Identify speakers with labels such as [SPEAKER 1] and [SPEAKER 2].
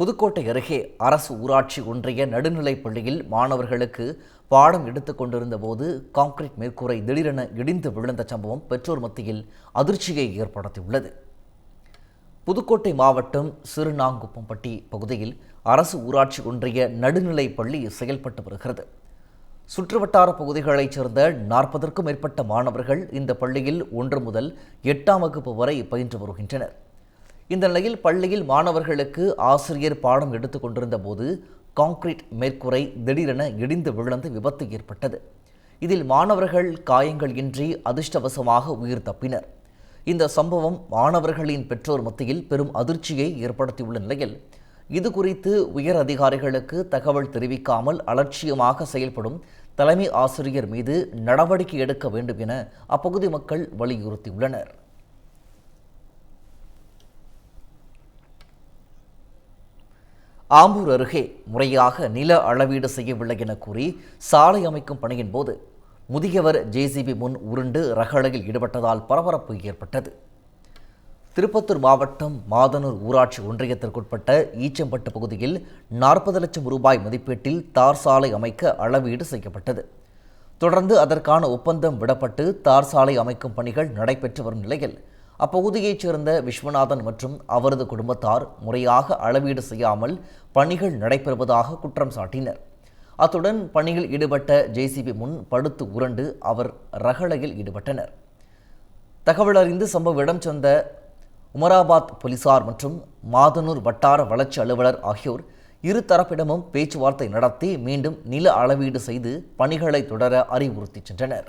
[SPEAKER 1] புதுக்கோட்டை அருகே அரசு ஊராட்சி ஒன்றிய நடுநிலைப் பள்ளியில் மாணவர்களுக்கு பாடம் எடுத்துக் கொண்டிருந்த போது கான்கிரீட் மேற்கூரை திடீரென இடிந்து விழுந்த சம்பவம் பெற்றோர் மத்தியில் அதிர்ச்சியை ஏற்படுத்தியுள்ளது. புதுக்கோட்டை மாவட்டம் சிறுநாங்குப்பம்பட்டி பகுதியில் அரசு ஊராட்சி ஒன்றிய நடுநிலைப் பள்ளி செயல்பட்டு வருகிறது. சுற்றுவட்டார பகுதிகளைச் சேர்ந்த நாற்பதற்கும் மேற்பட்ட மாணவர்கள் இந்த பள்ளியில் ஒன்று முதல் எட்டாம் வகுப்பு வரை பயின்று வருகின்றனர். இந்த நிலையில் பள்ளியில் மாணவர்களுக்கு ஆசிரியர் பாடம் எடுத்துக் கொண்டிருந்த போது கான்கிரீட் மேற்கூரை திடீரென இடிந்து விழுந்து விபத்து ஏற்பட்டது. இதில் மாணவர்கள் காயங்கள் இன்றி அதிர்ஷ்டவசமாக உயிர் தப்பினர். இந்த சம்பவம் மாணவர்களின் பெற்றோர் மத்தியில் பெரும் அதிர்ச்சியை ஏற்படுத்தியுள்ள நிலையில் இது குறித்து உயர் அதிகாரிகளுக்கு தகவல் தெரிவிக்காமல் அலட்சியமாக செயல்படும் தலைமை ஆசிரியர் மீது நடவடிக்கை எடுக்க வேண்டும் என அப்பகுதி மக்கள் வலியுறுத்தியுள்ளனர். ஆம்பூர் அருகே முறையாக நில அளவீடு செய்யவில்லை என கூறி சாலை அமைக்கும் பணியின் போது முதியவர் ஜேசிபி முன் உருண்டு ரகளையில் ஈடுபட்டதால் பரபரப்பு ஏற்பட்டது. திருப்பத்தூர் மாவட்டம் மாதனூர் ஊராட்சி ஒன்றியத்திற்குட்பட்ட ஈச்சம்பட்டு பகுதியில் நாற்பது லட்சம் ரூபாய் மதிப்பீட்டில் தார் சாலை அமைக்க அளவீடு செய்யப்பட்டது. தொடர்ந்து அதற்கான ஒப்பந்தம் விடப்பட்டு தார் சாலை அமைக்கும் பணிகள் நடைபெற்று வரும் நிலையில் அப்பகுதியைச் சேர்ந்த விஸ்வநாதன் மற்றும் அவரது குடும்பத்தார் முறையாக அளவீடு செய்யாமல் பணிகள் நடைபெறுவதாக குற்றம் சாட்டினர். அத்துடன் பணியில் ஈடுபட்ட ஜேசிபி முன் படுத்து உருண்டு அவர் ரகளையில் ஈடுபட்டனர். தகவல் அறிந்து சம்பவ இடம் சேர்ந்த உமராபாத் போலீசார் மற்றும் மாதனூர் வட்டார வளர்ச்சி அலுவலர் ஆகியோர் இரு தரப்பிடமும் பேச்சுவார்த்தை நடத்தி மீண்டும் நில அளவீடு செய்து பணிகளை தொடர அறிவுறுத்தி சென்றனர்.